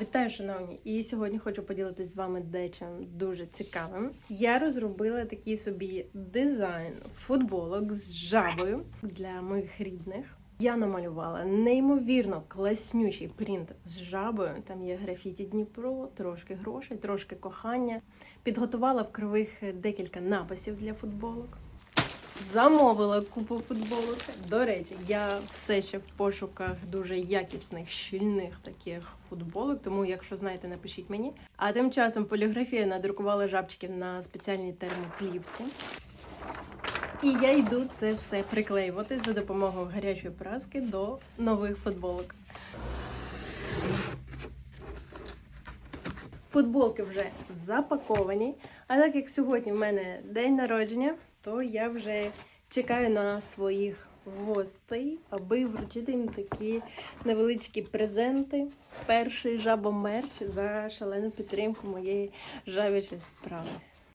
Вітаю, шановні! І сьогодні хочу поділитися з вами дечим дуже цікавим. Я розробила такий собі дизайн футболок з жабою для моїх рідних. Я намалювала неймовірно класнючий принт з жабою. Там є графіті Дніпро, трошки грошей, трошки кохання. Підготувала в кривих декілька написів для футболок. Замовила купу футболок. До речі, я все ще в пошуках дуже якісних, щільних таких футболок. Тому, якщо знаєте, напишіть мені. А тим часом поліграфія надрукувала жабчики на спеціальній термоплівці. І я йду це все приклеювати за допомогою гарячої праски до нових футболок. Футболки вже запаковані. А так як сьогодні в мене день народження, то я вже чекаю на своїх гостей, аби вручити їм такі невеличкі презенти. Перший жабомерч за шалену підтримку моєї жабячої справи.